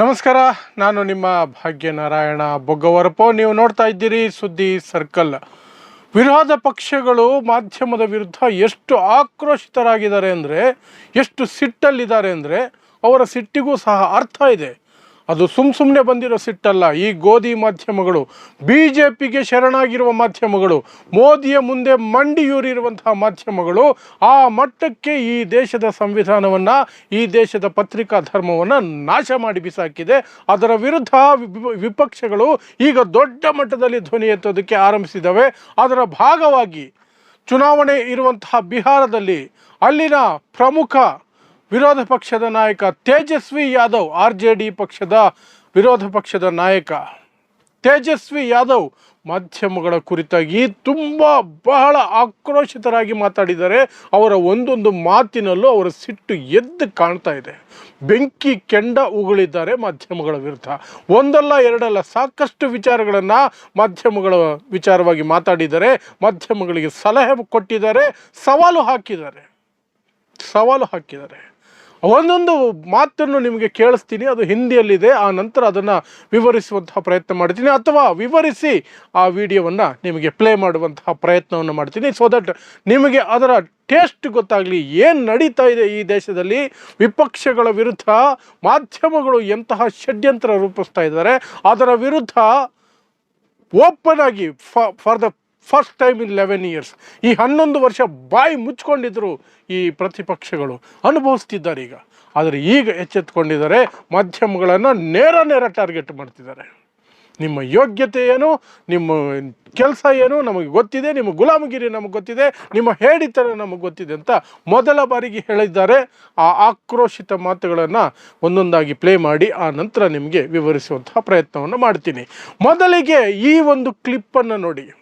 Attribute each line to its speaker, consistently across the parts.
Speaker 1: ನಮಸ್ಕಾರ, ನಾನು ನಿಮ್ಮ ಭಾಗ್ಯನಾರಾಯಣ ಬೊಗ್ಗವರಪೋ ನೀವು ನೋಡ್ತಾ ಇದ್ದೀರಿ ಸುದ್ದಿ ಸರ್ಕಲ್. ವಿರೋಧ ಪಕ್ಷಗಳು ಮಾಧ್ಯಮದ ವಿರುದ್ಧ ಎಷ್ಟು ಆಕ್ರೋಶಿತರಾಗಿದ್ದಾರೆ ಅಂದರೆ, ಎಷ್ಟು ಸಿಟ್ಟಲ್ಲಿದ್ದಾರೆ ಅಂದರೆ, ಅವರ ಸಿಟ್ಟಿಗೂ ಸಹ ಅರ್ಥ ಇದೆ. ಅದು ಸುಮ್ ಸುಮ್ಮನೆ ಬಂದಿರೋ ಸಿಟ್ಟಲ್ಲ. ಈ ಗೋಧಿ ಮಾಧ್ಯಮಗಳು ಬಿ ಜೆ ಪಿಗೆ ಶರಣಾಗಿರುವ ಮಾಧ್ಯಮಗಳು, ಮೋದಿಯ ಮುಂದೆ ಮಂಡಿಯೂರಿರುವಂತಹ ಮಾಧ್ಯಮಗಳು, ಆ ಮಟ್ಟಕ್ಕೆ ಈ ದೇಶದ ಸಂವಿಧಾನವನ್ನು, ಈ ದೇಶದ ಪತ್ರಿಕಾ ಧರ್ಮವನ್ನು ನಾಶ ಮಾಡಿ ಬಿಸಾಕಿದೆ. ಅದರ ವಿರುದ್ಧ ವಿಪಕ್ಷಗಳು ಈಗ ದೊಡ್ಡ ಮಟ್ಟದಲ್ಲಿ ಧ್ವನಿ ಎತ್ತೋದಕ್ಕೆ ಆರಂಭಿಸಿದವೆ. ಅದರ ಭಾಗವಾಗಿ ಚುನಾವಣೆ ಇರುವಂತಹ ಬಿಹಾರದಲ್ಲಿ ಅಲ್ಲಿನ ಪ್ರಮುಖ ವಿರೋಧ ಪಕ್ಷದ ನಾಯಕ Tejashwi Yadav R J D ಪಕ್ಷದ ವಿರೋಧ ಪಕ್ಷದ ನಾಯಕ ತೇಜಸ್ವಿ ಯಾದವ್ ಮಾಧ್ಯಮಗಳ ಕುರಿತಾಗಿ ತುಂಬ ಬಹಳ ಆಕ್ರೋಶಿತರಾಗಿ ಮಾತಾಡಿದ್ದಾರೆ. ಅವರ ಒಂದೊಂದು ಮಾತಿನಲ್ಲೂ ಅವರ ಸಿಟ್ಟು ಎದ್ದು ಕಾಣ್ತಾ ಇದೆ. ಬೆಂಕಿ ಕೆಂಡ ಉಗುಳಿದ್ದಾರೆ ಮಾಧ್ಯಮಗಳ ವಿರುದ್ಧ. ಒಂದಲ್ಲ ಎರಡಲ್ಲ ಸಾಕಷ್ಟು ವಿಚಾರಗಳನ್ನು ಮಾಧ್ಯಮಗಳ ವಿಚಾರವಾಗಿ ಮಾತಾಡಿದ್ದಾರೆ. ಮಾಧ್ಯಮಗಳಿಗೆ ಸಲಹೆ ಕೊಟ್ಟಿದ್ದಾರೆ. ಸವಾಲು ಹಾಕಿದ್ದಾರೆ. ಸವಾಲು ಹಾಕಿದ್ದಾರೆ. ಒಂದೊಂದು ಮಾತನ್ನು ನಿಮಗೆ ಕೇಳಿಸ್ತೀನಿ. ಅದು ಹಿಂದಿಯಲ್ಲಿದೆ. ಆ ನಂತರ ಅದನ್ನು ವಿವರಿಸುವಂತಹ ಪ್ರಯತ್ನ ಮಾಡ್ತೀನಿ. ಅಥವಾ ವಿವರಿಸಿ ಆ ವಿಡಿಯೋವನ್ನು ನಿಮಗೆ ಪ್ಲೇ ಮಾಡುವಂತಹ ಪ್ರಯತ್ನವನ್ನು ಮಾಡ್ತೀನಿ. ಸೊ ದಟ್ ನಿಮಗೆ ಅದರ ಟೇಸ್ಟ್ ಗೊತ್ತಾಗಲಿ, ಏನು ನಡೀತಾ ಇದೆ ಈ ದೇಶದಲ್ಲಿ, ವಿಪಕ್ಷಗಳ ವಿರುದ್ಧ ಮಾಧ್ಯಮಗಳು ಎಂತಹ ಷಡ್ಯಂತ್ರ ರೂಪಿಸ್ತಾ ಇದ್ದಾರೆ, ಅದರ ವಿರುದ್ಧ ಓಪನ್ ಆಗಿ for the first time in eleven years ಈ ಹನ್ನೊಂದು ವರ್ಷ ಬಾಯಿ ಮುಚ್ಕೊಂಡಿದ್ರು ಈ ಪ್ರತಿಪಕ್ಷಗಳು. ಅನುಭವಿಸ್ತಿದ್ದಾರೆ ಈಗ. ಆದರೆ ಈಗ ಎಚ್ಚೆತ್ತುಕೊಂಡಿದ್ದಾರೆ ಮಾಧ್ಯಮಗಳನ್ನು ನೇರ ನೇರ ಟಾರ್ಗೆಟ್ ಮಾಡ್ತಿದ್ದಾರೆ. ನಿಮ್ಮ ಯೋಗ್ಯತೆ ಏನು? ನಿಮ್ಮ ಕೆಲಸ ಏನು? ನಮಗೆ ಗೊತ್ತಿದೆ. ನಿಮ್ಮ ಗುಲಾಮಗಿರಿ ನಮಗೆ ಗೊತ್ತಿದೆ. ನಿಮ್ಮ ಹೇಳಿತನ ನಮಗೆ ಗೊತ್ತಿದೆ ಅಂತ ಮೊದಲ ಬಾರಿಗೆ ಹೇಳಿದ್ದಾರೆ. ಆ ಆಕ್ರೋಶಿತ ಮಾತುಗಳನ್ನು ಒಂದೊಂದಾಗಿ ಪ್ಲೇ ಮಾಡಿ ಆ ನಂತರ ನಿಮಗೆ ವಿವರಿಸುವಂತಹ ಪ್ರಯತ್ನವನ್ನು ಮಾಡ್ತೀನಿ. ಮೊದಲಿಗೆ ಈ ಒಂದು ಕ್ಲಿಪ್ಪನ್ನು ನೋಡಿ.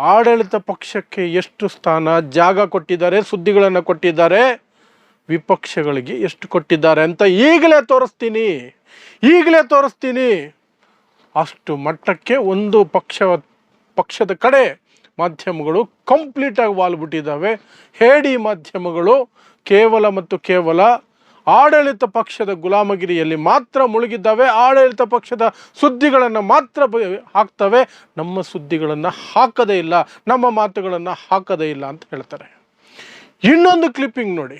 Speaker 1: ಆಡಳಿತ ಪಕ್ಷಕ್ಕೆ ಎಷ್ಟು ಸ್ಥಾನ, ಜಾಗ ಕೊಟ್ಟಿದ್ದಾರೆ, ಸುದ್ದಿಗಳನ್ನು ಕೊಟ್ಟಿದ್ದಾರೆ, ವಿಪಕ್ಷಗಳಿಗೆ ಎಷ್ಟು ಕೊಟ್ಟಿದ್ದಾರೆ ಅಂತ ಈಗಲೇ ತೋರಿಸ್ತೀನಿ. ಈಗಲೇ ತೋರಿಸ್ತೀನಿ. ಅಷ್ಟು ಮಟ್ಟಕ್ಕೆ ಒಂದು ಪಕ್ಷ ಪಕ್ಷದ ಕಡೆ ಮಾಧ್ಯಮಗಳು ಕಂಪ್ಲೀಟಾಗಿ ವಾಲ್ಬಿಟ್ಟಿದ್ದಾವೆ. ಹೇಡಿ ಮಾಧ್ಯಮಗಳು ಕೇವಲ ಮತ್ತು ಕೇವಲ ಆಡಳಿತ ಪಕ್ಷದ ಗುಲಾಮಗಿರಿಯಲ್ಲಿ ಮಾತ್ರ ಮುಳುಗಿದ್ದಾವೆ ಆಡಳಿತ ಪಕ್ಷದ ಸುದ್ದಿಗಳನ್ನು ಮಾತ್ರ ಬ- ಹಾಕ್ತವೆ ನಮ್ಮ ಸುದ್ದಿಗಳನ್ನು ಹಾಕದೇ ಇಲ್ಲ ನಮ್ಮ ಮಾತುಗಳನ್ನು ಹಾಕದೇ ಇಲ್ಲ ಅಂತ ಹೇಳ್ತಾರೆ ಇನ್ನೊಂದು ಕ್ಲಿಪ್ಪಿಂಗ್ ನೋಡಿ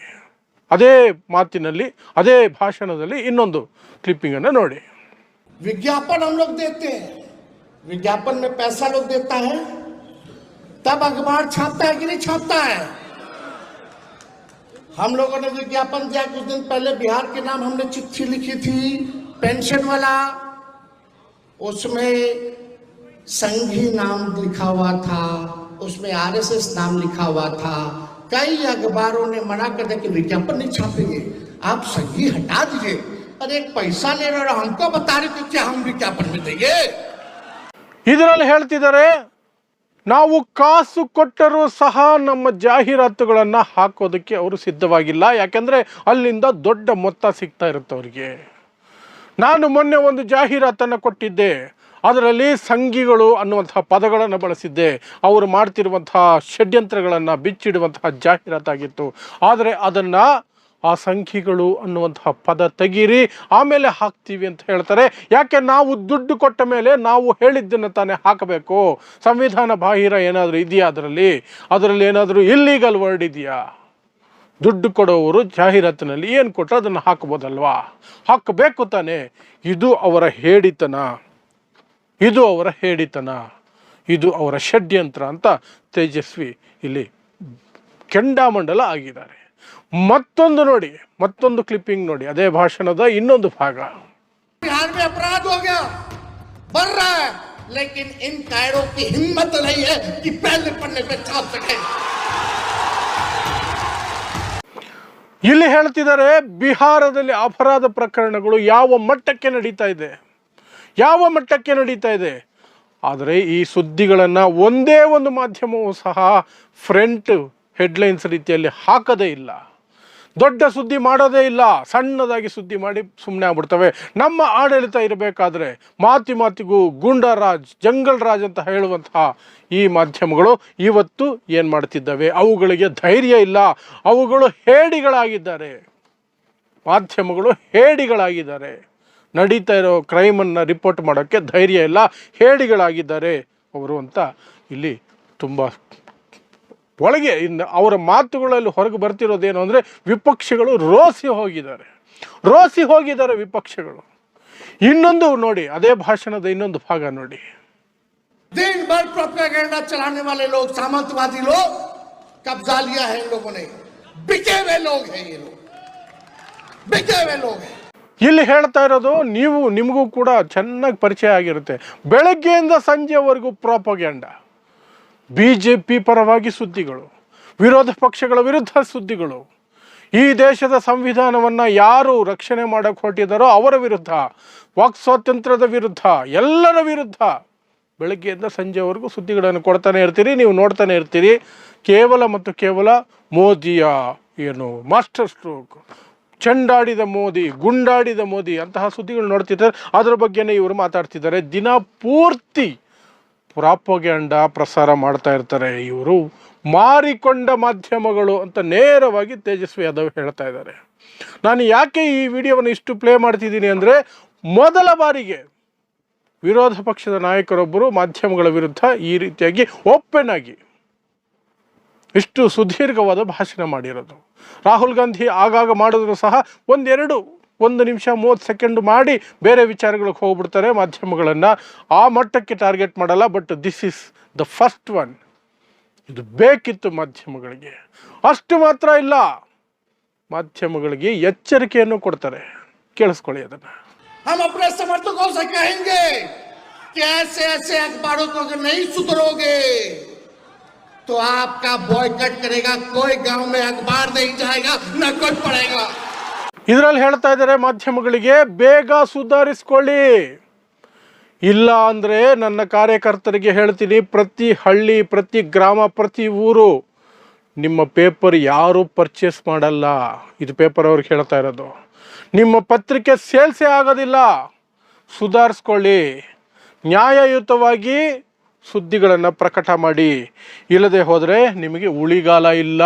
Speaker 1: ಅದೇ ಮಾತಿನಲ್ಲಿ ಅದೇ ಭಾಷಣದಲ್ಲಿ ಇನ್ನೊಂದು ಕ್ಲಿಪ್ಪಿಂಗನ್ನು ನೋಡಿ
Speaker 2: विज्ञापन हम लोग देते हैं विज्ञापन में पैसा लोग देता है तब अखबार छापता है कि नहीं छापता है हम लोगों ने विज्ञापन दिया कुछ दिन पहले बिहार के नाम हमने चिट्ठी लिखी थी पेंशन वाला उसमें संघी नाम लिखा हुआ था उसमें आरएसएस नाम लिखा हुआ था कई अखबारों ने मना कर दिया कि विज्ञापन नहीं छापेंगे आप संघी हटा दीजिए अरे एक पैसा ले रहे हो और हमको बता रहे थे क्या हम विज्ञापन में देंगे
Speaker 1: ಇದರಲ್ಲಿ ಹೇಳ್ತಿದ್ದಾರೆ ನಾವು ಕಾಸು ಕೊಟ್ಟರೂ ಸಹ ನಮ್ಮ ಜಾಹೀರಾತುಗಳನ್ನು ಹಾಕೋದಕ್ಕೆ ಅವರು ಸಿದ್ಧವಾಗಿಲ್ಲ. ಯಾಕೆಂದರೆ ಅಲ್ಲಿಂದ ದೊಡ್ಡ ಮೊತ್ತ ಸಿಗ್ತಾ ಇರುತ್ತೆ ಅವರಿಗೆ. ನಾನು ಮೊನ್ನೆ ಒಂದು ಜಾಹೀರಾತನ್ನು ಕೊಟ್ಟಿದ್ದೆ. ಅದರಲ್ಲಿ ಸಂಘಿಗಳು ಅನ್ನುವಂತಹ ಪದಗಳನ್ನು ಬಳಸಿದ್ದೆ. ಅವರು ಮಾಡ್ತಿರುವಂತಹ ಷಡ್ಯಂತ್ರಗಳನ್ನು ಬಿಚ್ಚಿಡುವಂತಹ ಜಾಹೀರಾತಾಗಿತ್ತು. ಆದರೆ ಅದನ್ನು ಆ ಸಂಖ್ಯೆಗಳು ಅನ್ನುವಂತಹ ಪದ ತೆಗೀರಿ, ಆಮೇಲೆ ಹಾಕ್ತೀವಿ ಅಂತ ಹೇಳ್ತಾರೆ. ಯಾಕೆ ನಾವು ದುಡ್ಡು ಕೊಟ್ಟ ಮೇಲೆ ನಾವು ಹೇಳಿದ್ದನ್ನು ತಾನೇ ಹಾಕಬೇಕು? ಸಂವಿಧಾನ ಬಾಹಿರ ಏನಾದರೂ ಇದೆಯಾ ಅದರಲ್ಲಿ? ಅದರಲ್ಲಿ ಏನಾದರೂ ಇಲ್ಲೀಗಲ್ ವರ್ಡ್ ಇದೆಯಾ? ದುಡ್ಡು ಕೊಡೋವರು ಜಾಹೀರಾತಿನಲ್ಲಿ ಏನು ಕೊಟ್ಟರೆ ಅದನ್ನು ಹಾಕ್ಬೋದಲ್ವಾ? ಹಾಕಬೇಕು ತಾನೇ. ಇದು ಅವರ ಹೇಡಿತನ ಇದು ಅವರ ಹೇಡಿತನ ಇದು ಅವರ ಷಡ್ಯಂತ್ರ ಅಂತ ತೇಜಸ್ವಿ ಇಲ್ಲಿ ಕೆಂಡಾಮಂಡಲ ಆಗಿದ್ದಾರೆ. ಮತ್ತೊಂದು ನೋಡಿ ಮತ್ತೊಂದು ಕ್ಲಿಪ್ಪಿಂಗ್ ನೋಡಿ ಅದೇ ಭಾಷಣದ ಇನ್ನೊಂದು ಭಾಗ
Speaker 2: बिहार में अपराध हो गया बढ़ रहा है लेकिन इन कायरों की हिम्मत नहीं है कि पहले पन्ने पे छाप सके
Speaker 1: ಇಲ್ಲಿ ಹೇಳ್ತಿದ್ದಾರೆ ಬಿಹಾರದಲ್ಲಿ ಅಪರಾಧ ಪ್ರಕರಣಗಳು ಯಾವ ಮಟ್ಟಕ್ಕೆ ನಡೀತಾ ಇದೆ ಯಾವ ಮಟ್ಟಕ್ಕೆ ನಡೀತಾ ಇದೆ ಆದರೆ ಈ ಸುದ್ದಿಗಳನ್ನು ಒಂದೇ ಒಂದು ಮಾಧ್ಯಮವೂ ಸಹ ಫ್ರಂಟ್ ಹೆಡ್ಲೈನ್ಸ್ ರೀತಿಯಲ್ಲಿ ಹಾಕದೇ ಇಲ್ಲ. ದೊಡ್ಡ ಸುದ್ದಿ ಮಾಡೋದೇ ಇಲ್ಲ. ಸಣ್ಣದಾಗಿ ಸುದ್ದಿ ಮಾಡಿ ಸುಮ್ಮನೆ ಆಗ್ಬಿಡ್ತವೆ. ನಮ್ಮ ಆಡಳಿತ ಇರಬೇಕಾದ್ರೆ ಮಾತಿ ಮಾತಿಗೂ ಗುಂಡರಾಜ್ ಜಂಗಲ್ ರಾಜ್ ಅಂತ ಹೇಳುವಂತಹ ಈ ಮಾಧ್ಯಮಗಳು ಇವತ್ತು ಏನು ಮಾಡ್ತಿದ್ದಾವೆ? ಅವುಗಳಿಗೆ ಧೈರ್ಯ ಇಲ್ಲ. ಅವುಗಳು ಹೇಡಿಗಳಾಗಿದ್ದಾರೆ. ಮಾಧ್ಯಮಗಳು ಹೇಡಿಗಳಾಗಿದ್ದಾರೆ. ನಡೀತಾ ಇರೋ ಕ್ರೈಮನ್ನು ರಿಪೋರ್ಟ್ ಮಾಡೋಕ್ಕೆ ಧೈರ್ಯ ಇಲ್ಲ. ಹೇಡಿಗಳಾಗಿದ್ದಾರೆ. ಅವರು ಅಂತ ಇಲ್ಲಿ ತುಂಬ ಒಳಗೆ ಇನ್ನು ಅವರ ಮಾತುಗಳಲ್ಲಿ ಹೊರಗೆ ಬರ್ತಿರೋದೇನು ಅಂದರೆ ವಿಪಕ್ಷಗಳು ರೋಸಿ ಹೋಗಿದ್ದಾರೆ ರೋಸಿ ಹೋಗಿದ್ದಾರೆ ವಿಪಕ್ಷಗಳು ಇನ್ನೊಂದು ನೋಡಿ ಅದೇ ಭಾಷಣದ ಇನ್ನೊಂದು ಭಾಗ ನೋಡಿ
Speaker 2: दिन भर प्रोपेगेंडा चलाने वाले लोग सामंतवादी लोग कब्जा लिया है इन लोगों ने बिके हुए लोग हैं ये लोग बिके हुए लोग हैं
Speaker 1: ಇಲ್ಲಿ ಹೇಳ್ತಾ ಇರೋದು ನೀವು ನಿಮಗೂ ಕೂಡ ಚೆನ್ನಾಗಿ ಪರಿಚಯ ಆಗಿರುತ್ತೆ ಬೆಳಗ್ಗೆಯಿಂದ ಸಂಜೆವರೆಗೂ ಪ್ರಾಪಗ್ಯಾಂಡ ಬಿ ಜೆ ಪಿ ಪರವಾಗಿ ಸುದ್ದಿಗಳು, ವಿರೋಧ ಪಕ್ಷಗಳ ವಿರುದ್ಧ ಸುದ್ದಿಗಳು. ಈ ದೇಶದ ಸಂವಿಧಾನವನ್ನು ಯಾರು ರಕ್ಷಣೆ ಮಾಡಕ್ಕೆ ಹೊರಟಿದ್ದಾರೋ ಅವರ ವಿರುದ್ಧ, ವಾಕ್ ಸ್ವಾತಂತ್ರ್ಯದ ವಿರುದ್ಧ, ಎಲ್ಲರ ವಿರುದ್ಧ ಬೆಳಗ್ಗೆಯಿಂದ ಸಂಜೆವರೆಗೂ ಸುದ್ದಿಗಳನ್ನು ಕೊಡ್ತಾನೆ ಇರ್ತೀರಿ, ನೀವು ನೋಡ್ತಾನೆ ಇರ್ತೀರಿ. ಕೇವಲ ಮತ್ತು ಕೇವಲ ಮೋದಿಯ ಏನು ಮಾಸ್ಟರ್ ಸ್ಟ್ರೋಕ್. ಚಂಡಾಡಿದ ಮೋದಿ, ಗುಂಡಾಡಿದ ಮೋದಿ ಅಂತಹ ಸುದ್ದಿಗಳು ನೋಡ್ತಿದ್ದಾರೆ. ಅದರ ಬಗ್ಗೆನೇ ಇವರು ಮಾತಾಡ್ತಿದ್ದಾರೆ. ದಿನ ಪೂರ್ತಿ ಪ್ರಾಪಗ್ಯಾಂಡ ಪ್ರಸಾರ ಮಾಡ್ತಾ ಇರ್ತಾರೆ. ಇವರು ಮಾರಿಕೊಂಡ ಮಾಧ್ಯಮಗಳು ಅಂತ ನೇರವಾಗಿ ತೇಜಸ್ವಿ ಯಾದವ್ ಹೇಳ್ತಾ ಇದ್ದಾರೆ. ನಾನು ಯಾಕೆ ಈ ವಿಡಿಯೋವನ್ನು ಇಷ್ಟು ಪ್ಲೇ ಮಾಡ್ತಿದ್ದೀನಿ ಅಂದರೆ ಮೊದಲ ಬಾರಿಗೆ ವಿರೋಧ ಪಕ್ಷದ ನಾಯಕರೊಬ್ಬರು ಮಾಧ್ಯಮಗಳ ವಿರುದ್ಧ ಈ ರೀತಿಯಾಗಿ ಓಪನ್ ಆಗಿ ಇಷ್ಟು ಸುದೀರ್ಘವಾದ ಭಾಷಣ ಮಾಡಿರೋದು. ರಾಹುಲ್ ಗಾಂಧಿ ಆಗಾಗ ಮಾಡಿದ್ರು ಸಹ ಒಂದೆರಡು ಒಂದು ನಿಮಿಷ ಮೂವತ್ತು ಸೆಕೆಂಡ್ ಮಾಡಿ ಬೇರೆ ವಿಚಾರಗಳಿಗೆ ಹೋಗ್ಬಿಡ್ತಾರೆ ಮಾಧ್ಯಮಗಳನ್ನು ಆ ಮಟ್ಟಕ್ಕೆ ಟಾರ್ಗೆಟ್ ಮಾಡಲ್ಲ but this is the first one ಇದು ಬೇಕಿತ್ತು ಮಾಧ್ಯಮಗಳಿಗೆ ಅಷ್ಟು ಮಾತ್ರ ಇಲ್ಲ ಮಾಧ್ಯಮಗಳಿಗೆ ಎಚ್ಚರಿಕೆಯನ್ನು ಕೊಡ್ತಾರೆ ಕೇಳಿಸ್ಕೊಳ್ಳಿ ಅದನ್ನು
Speaker 2: हम अपने समर्थकों से कहेंगे कि ऐसे ऐसे अखबारों को अगर नहीं सुधरोगे तो आपका बॉयकट करेगा कोई गांव में अखबार नहीं जाएगा न कोई पड़ेगा
Speaker 1: ಇದರಲ್ಲಿ ಹೇಳ್ತಾ ಇದ್ದಾರೆ ಮಾಧ್ಯಮಗಳಿಗೆ, ಬೇಗ ಸುಧಾರಿಸ್ಕೊಳ್ಳಿ. ಇಲ್ಲ ಅಂದರೆ ನನ್ನ ಕಾರ್ಯಕರ್ತರಿಗೆ ಹೇಳ್ತೀನಿ, ಪ್ರತಿ ಹಳ್ಳಿ, ಪ್ರತಿ ಗ್ರಾಮ, ಪ್ರತಿ ಊರು ನಿಮ್ಮ ಪೇಪರ್ ಯಾರೂ ಪರ್ಚೇಸ್ ಮಾಡಲ್ಲ. ಇದು ಪೇಪರ್ ಅವ್ರಿಗೆ ಹೇಳ್ತಾ ಇರೋದು. ನಿಮ್ಮ ಪತ್ರಿಕೆ ಸೇಲ್ಸೇ ಆಗೋದಿಲ್ಲ. ಸುಧಾರಿಸ್ಕೊಳ್ಳಿ. ನ್ಯಾಯಯುತವಾಗಿ ಸುದ್ದಿಗಳನ್ನು ಪ್ರಕಟ ಮಾಡಿ. ಇಲ್ಲದೆ ಹೋದರೆ ನಿಮಗೆ ಉಳಿಗಾಲ ಇಲ್ಲ.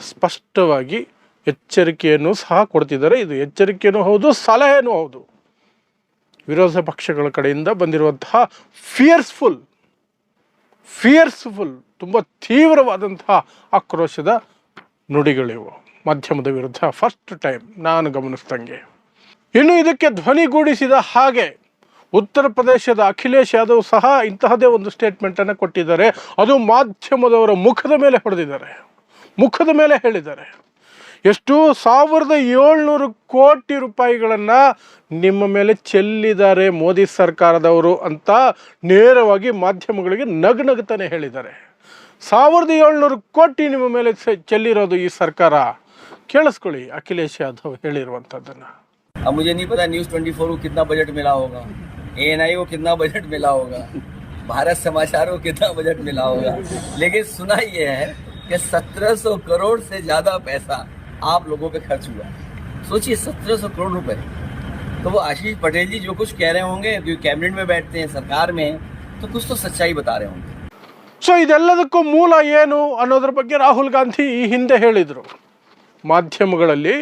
Speaker 1: ಸ್ಪಷ್ಟವಾಗಿ ಎಚ್ಚರಿಕೆಯನ್ನು ಸಹ ಕೊಡ್ತಿದ್ದಾರೆ. ಇದು ಎಚ್ಚರಿಕೆಯೂ ಹೌದು ಸಲಹೆಯೂ ಹೌದು. ವಿರೋಧ ಪಕ್ಷಗಳ ಕಡೆಯಿಂದ ಬಂದಿರುವಂತಹ ಫಿಯರ್ಸ್ಫುಲ್ ಫಿಯರ್ಸ್ಫುಲ್ ತುಂಬ ತೀವ್ರವಾದಂತಹ ಆಕ್ರೋಶದ ನುಡಿಗಳಿವು. ಮಾಧ್ಯಮದ ವಿರುದ್ಧ ಫಸ್ಟ್ ಟೈಮ್ ನಾನು ಗಮನಿಸ್ದಂಗೆ. ಇನ್ನು ಇದಕ್ಕೆ ಧ್ವನಿಗೂಡಿಸಿದ ಹಾಗೆ ಉತ್ತರ ಪ್ರದೇಶದ ಅಖಿಲೇಶ್ ಯಾದವ್ ಸಹ ಇಂತಹದೇ ಒಂದು ಸ್ಟೇಟ್ಮೆಂಟನ್ನು ಕೊಟ್ಟಿದ್ದಾರೆ. ಅದು ಮಾಧ್ಯಮದವರ ಮುಖದ ಮೇಲೆ ಹೊಡೆದಿದ್ದಾರೆ. ಮುಖದ ಮೇಲೆ ಹೇಳಿದ್ದಾರೆ. ಎಷ್ಟು ಸಾವಿರದ ಏಳ್ನೂರು ಕೋಟಿ ರೂಪಾಯಿಗಳನ್ನು ನಿಮ್ಮ ಮೇಲೆ ಚೆಲ್ಲಿದ್ದಾರೆ ಮೋದಿ ಸರ್ಕಾರದವರು ಅಂತ ನೇರವಾಗಿ ಮಾಧ್ಯಮಗಳಿಗೆ ನಗನಗ್ತಾನೆ ಹೇಳಿದ್ದಾರೆ ಸಾವಿರದ ಏಳ್ನೂರು ಕೋಟಿ ನಿಮ್ಮ ಮೇಲೆ ಚೆ- ಚೆಲ್ಲಿರೋದು ಈ ಸರ್ಕಾರ ಕೇಳಿಸ್ಕೊಳ್ಳಿ ಅಖಿಲೇಶ್ ಯಾದವ್ ಹೇಳಿರುವಂಥದ್ದನ್ನು
Speaker 3: अब मुझे नहीं पता न्यूज़ ट्वेंटी फोर को कितना बजट मिला होगा ए एन आई को कितना बजट मिला होगा भारत समाचार को कितना बजट मिला होगा लेकिन सुना ये है कि 1700 करोड़ से ज़्यादा पैसा आप लोगों पे खर्च हुआ सोचिए 1700 करोड़ रुपए तो वो आशीष पटेल जी जो कुछ कह रहे होंगे क्योंकि कैबिनेट में बैठते हैं सरकार में हैं, तो कुछ तो सच्चाई बता रहे होंगे
Speaker 1: ಸೊ ಇದೆಲ್ಲದಕ್ಕೂ ಮೂಲ ಏನು ಅನ್ನೋದ್ರ ಬಗ್ಗೆ ರಾಹುಲ್ ಗಾಂಧಿ ಈ ಹಿಂದೆ ಹೇಳಿದರು ಮಾಧ್ಯಮಗಳಲ್ಲಿ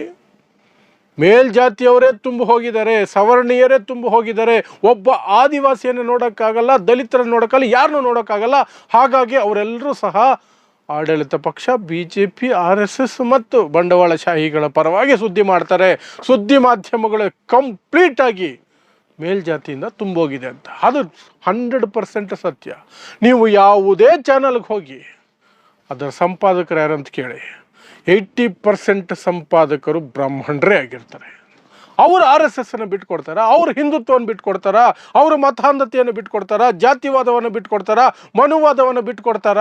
Speaker 1: ಮೇಲ್ಜಾತಿಯವರೇ ತುಂಬ ಹೋಗಿದ್ದಾರೆ ಸವರ್ಣೀಯರೇ ತುಂಬ ಹೋಗಿದ್ದಾರೆ ಒಬ್ಬ ಆದಿವಾಸಿಯನ್ನು ನೋಡೋಕ್ಕಾಗಲ್ಲ ದಲಿತರನ್ನು ನೋಡೋಕ್ಕಾಗಲ್ಲ ಯಾರನ್ನೂ ನೋಡೋಕ್ಕಾಗಲ್ಲ ಹಾಗಾಗಿ ಅವರೆಲ್ಲರೂ ಸಹ ಆಡಳಿತ ಪಕ್ಷ B J P R S S ಮತ್ತು ಬಂಡವಾಳಶಾಹಿಗಳ ಪರವಾಗಿ ಸುದ್ದಿ ಮಾಡ್ತಾರೆ. ಸುದ್ದಿ ಮಾಧ್ಯಮಗಳು ಕಂಪ್ಲೀಟಾಗಿ ಮೇಲ್ಜಾತಿಯಿಂದ ತುಂಬೋಗಿದೆ ಅಂತ. ಅದು ಹಂಡ್ರೆಡ್ ಪರ್ಸೆಂಟ್ ಸತ್ಯ. ನೀವು ಯಾವುದೇ ಚಾನಲ್ಗೆ ಹೋಗಿ, ಅದರ ಸಂಪಾದಕರು ಯಾರಂತ ಕೇಳಿ, ಏಯ್ಟಿ ಪರ್ಸೆಂಟ್ ಸಂಪಾದಕರು ಬ್ರಾಹ್ಮಣರೇ ಆಗಿರ್ತಾರೆ. ಅವರು ಆರ್ ಎಸ್ ಎಸ್ಸನ್ನು ಬಿಟ್ಕೊಡ್ತಾರ? ಅವ್ರ ಹಿಂದುತ್ವವನ್ನು ಬಿಟ್ಕೊಡ್ತಾರ? ಅವರು ಮತಾಂಧತೆಯನ್ನು ಬಿಟ್ಕೊಡ್ತಾರ? ಜಾತಿವಾದವನ್ನು ಬಿಟ್ಕೊಡ್ತಾರ? ಮನುವಾದವನ್ನು ಬಿಟ್ಕೊಡ್ತಾರ?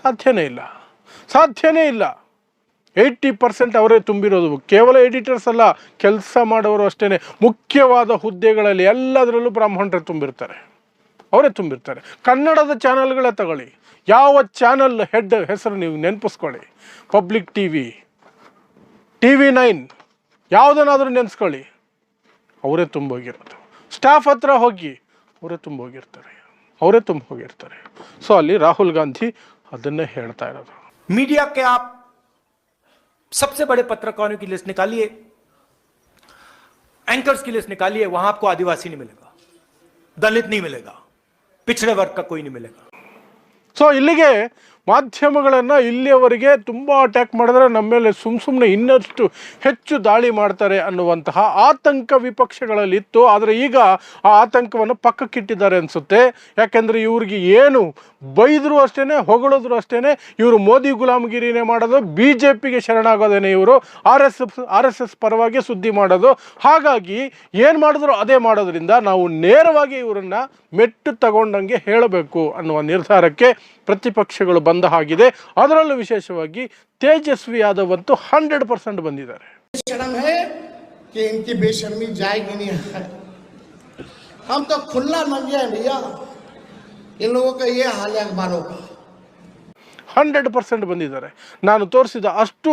Speaker 1: ಸಾಧ್ಯನೇ ಇಲ್ಲ. ಸಾಧ್ಯನೇ ಇಲ್ಲ. ಏಯ್ಟಿ ಪರ್ಸೆಂಟ್ ಅವರೇ ತುಂಬಿರೋದು. ಕೇವಲ ಎಡಿಟರ್ಸ್ ಅಲ್ಲ, ಕೆಲಸ ಮಾಡೋರು ಅಷ್ಟೇ ಮುಖ್ಯವಾದ ಹುದ್ದೆಗಳಲ್ಲಿ ಎಲ್ಲದರಲ್ಲೂ ಬ್ರಾಹ್ಮಣರೇ ತುಂಬಿರ್ತಾರೆ. ಅವರೇ ತುಂಬಿರ್ತಾರೆ. ಕನ್ನಡದ ಚಾನಲ್ಗಳೇ ತಗೊಳ್ಳಿ. ಯಾವ ಚಾನಲ್ ಹೆಡ್ ಹೆಸರು ನೀವು ನೆನಪಿಸ್ಕೊಳ್ಳಿ. Public T V T V nine, ಯಾವುದನ್ನಾದರೂ ನೆನೆಸ್ಕೊಳ್ಳಿ. ಅವರೇ ತುಂಬೋಗಿರೋದು. ಸ್ಟಾಫ್ ಹತ್ರ ಹೋಗಿ, ಅವರೇ ತುಂಬೋಗಿರ್ತಾರೆ. ಅವರೇ ತುಂಬ ಹೋಗಿರ್ತಾರೆ ಸೊ ಅಲ್ಲಿ ರಾಹುಲ್ ಗಾಂಧಿ ಅದನ್ನೇ ಹೇಳ್ತಾ ಇರೋದು
Speaker 4: मीडिया के आप सबसे बड़े पत्रकारों की लिस्ट निकालिए एंकर्स की लिस्ट निकालिए वहां आपको आदिवासी नहीं मिलेगा दलित नहीं मिलेगा पिछड़े वर्ग का कोई नहीं मिलेगा
Speaker 1: ಸೊ ಇಲ್ಲಿಗೆ ಮಾಧ್ಯಮಗಳನ್ನು ಇಲ್ಲಿಯವರೆಗೆ ತುಂಬ ಅಟ್ಯಾಕ್ ಮಾಡಿದ್ರೆ ನಮ್ಮ ಮೇಲೆ ಸುಮ್ಮ ಸುಮ್ಮನೆ ಇನ್ನಷ್ಟು ಹೆಚ್ಚು ದಾಳಿ ಮಾಡ್ತಾರೆ ಅನ್ನುವಂತಹ ಆತಂಕ ವಿಪಕ್ಷಗಳಲ್ಲಿ ಇತ್ತು. ಆದರೆ ಈಗ ಆ ಆತಂಕವನ್ನು ಪಕ್ಕಕ್ಕಿಟ್ಟಿದ್ದಾರೆ ಅನಿಸುತ್ತೆ. ಯಾಕೆಂದರೆ ಇವ್ರಿಗೆ ಏನು ಬೈದರೂ ಅಷ್ಟೇ ಹೊಗಳಿದ್ರು ಅಷ್ಟೇ ಇವರು ಮೋದಿ ಗುಲಾಮಗಿರಿನೇ ಮಾಡೋದು ಬಿ ಜೆ ಪಿಗೆ ಶರಣಾಗೋದೇನೆ ಇವರು, R S S, R S S ಪರವಾಗಿ ಸುದ್ದಿ ಮಾಡೋದು. ಹಾಗಾಗಿ ಏನು ಮಾಡಿದ್ರು ಅದೇ ಮಾಡೋದ್ರಿಂದ ನಾವು ನೇರವಾಗಿ ಇವರನ್ನು ಮೆಟ್ಟು ತಗೊಂಡಂಗೆ ಹೇಳಬೇಕು ಅನ್ನುವ ನಿರ್ಧಾರಕ್ಕೆ ಪ್ರತಿಪಕ್ಷಗಳು ಬಂದ ಹಾಗಿದೆ. ಅದರಲ್ಲೂ ವಿಶೇಷವಾಗಿ ತೇಜಸ್ವಿ ಯಾದವ್ ಅಂತೂ ಹಂಡ್ರೆಡ್ ಪರ್ಸೆಂಟ್ ಬಂದಿದ್ದಾರೆ. ಹಂಡ್ರೆಡ್ ಪರ್ಸೆಂಟ್ ಬಂದಿದ್ದಾರೆ. ನಾನು ತೋರಿಸಿದ ಅಷ್ಟು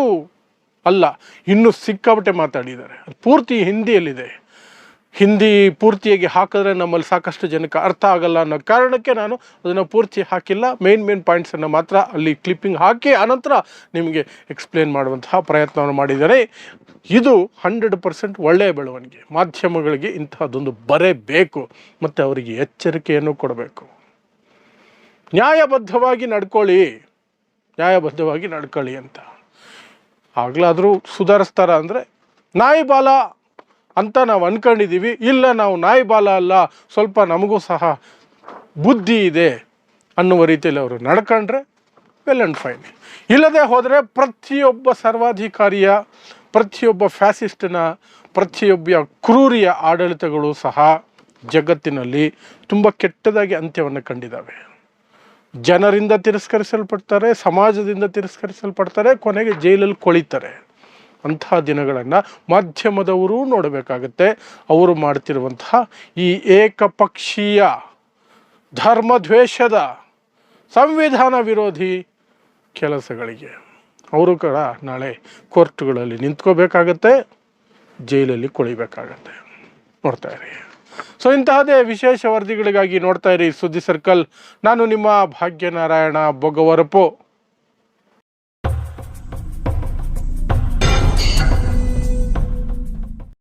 Speaker 1: ಅಲ್ಲ ಇನ್ನು ಸಿಕ್ಕಾಪಟ್ಟೆ ಮಾತಾಡಿದ್ದಾರೆ. ಪೂರ್ತಿ ಹಿಂದಿಯಲ್ಲಿದೆ. ಹಿಂದಿ ಪೂರ್ತಿಯಾಗಿ ಹಾಕಿದ್ರೆ ನಮ್ಮಲ್ಲಿ ಸಾಕಷ್ಟು ಜನಕ್ಕೆ ಅರ್ಥ ಆಗಲ್ಲ ಅನ್ನೋ ಕಾರಣಕ್ಕೆ ನಾನು ಅದನ್ನು ಪೂರ್ತಿ ಹಾಕಿಲ್ಲ. ಮೇನ್ ಮೇನ್ ಪಾಯಿಂಟ್ಸನ್ನು ಮಾತ್ರ ಅಲ್ಲಿ ಕ್ಲಿಪ್ಪಿಂಗ್ ಹಾಕಿ ಆನಂತರ ನಿಮಗೆ ಎಕ್ಸ್ಪ್ಲೇನ್ ಮಾಡುವಂತಹ ಪ್ರಯತ್ನವನ್ನು ಮಾಡಿದ್ದಾರೆ ಇದು ಹಂಡ್ರೆಡ್ ಪರ್ಸೆಂಟ್ ಒಳ್ಳೆಯ ಬೆಳವಣಿಗೆ. ಮಾಧ್ಯಮಗಳಿಗೆ ಇಂತಹದ್ದೊಂದು ಬರೇ ಬೇಕು ಮತ್ತು ಅವರಿಗೆ ಎಚ್ಚರಿಕೆಯನ್ನು ಕೊಡಬೇಕು. ನ್ಯಾಯಬದ್ಧವಾಗಿ ನಡ್ಕೊಳ್ಳಿ. ನ್ಯಾಯಬದ್ಧವಾಗಿ ನಡ್ಕೊಳ್ಳಿ ಅಂತ. ಆಗಲಾದರೂ ಸುಧಾರಿಸ್ತಾರ ಅಂದರೆ ನಾಯಿ ಬಾಲ ಅಂತ ನಾವು ಅಂದ್ಕೊಂಡಿದ್ದೀವಿ ಇಲ್ಲ, ನಾವು ನಾಯಿ ಬಾಲ ಅಲ್ಲ, ಸ್ವಲ್ಪ ನಮಗೂ ಸಹ ಬುದ್ಧಿ ಇದೆ ಅನ್ನುವ ರೀತಿಯಲ್ಲಿ ಅವರು ನಡ್ಕೊಂಡ್ರೆ ವೆಲ್ ಆ್ಯಂಡ್ ಫೈನ್ ಇಲ್ಲದೆ ಹೋದರೆ ಪ್ರತಿಯೊಬ್ಬ ಸರ್ವಾಧಿಕಾರಿಯ, ಪ್ರತಿಯೊಬ್ಬ ಫ್ಯಾಸಿಸ್ಟ್ನ ಪ್ರತಿಯೊಬ್ಬ ಕ್ರೂರಿಯ ಆಡಳಿತಗಳು ಸಹ ಜಗತ್ತಿನಲ್ಲಿ ತುಂಬ ಕೆಟ್ಟದಾಗಿ ಅಂತ್ಯವನ್ನು ಕಂಡಿದ್ದಾವೆ. ಜನರಿಂದ ತಿರಸ್ಕರಿಸಲ್ಪಡ್ತಾರೆ, ಸಮಾಜದಿಂದ ತಿರಸ್ಕರಿಸಲ್ಪಡ್ತಾರೆ, ಕೊನೆಗೆ ಜೈಲಲ್ಲಿ ಕೊಳಿತಾರೆ. ಅಂತಹ ದಿನಗಳನ್ನು ಮಾಧ್ಯಮದವರು ನೋಡಬೇಕಾಗತ್ತೆ. ಅವರು ಮಾಡ್ತಿರುವಂತಹ ಈ ಏಕಪಕ್ಷೀಯ ಧರ್ಮದ್ವೇಷದ ಸಂವಿಧಾನ ವಿರೋಧಿ ಕೆಲಸಗಳಿಗೆ. ಅವರು ಕೂಡ ನಾಳೆ ಕೋರ್ಟ್ಗಳಲ್ಲಿ ನಿಂತ್ಕೋಬೇಕಾಗತ್ತೆ, ಜೈಲಲ್ಲಿ ಕೊಳಿಬೇಕಾಗತ್ತೆ. ನೋಡ್ತಾ ಇರಿ. ಸೊ, ಇಂತಹದೇ ವಿಶೇಷ ವರದಿಗಳಿಗಾಗಿ ನೋಡ್ತಾ ಇರಿ ಸುದ್ದಿ ಸರ್ಕಲ್. ನಾನು ನಿಮ್ಮ ಭಾಗ್ಯನಾರಾಯಣ ಬೊಗವರಪು.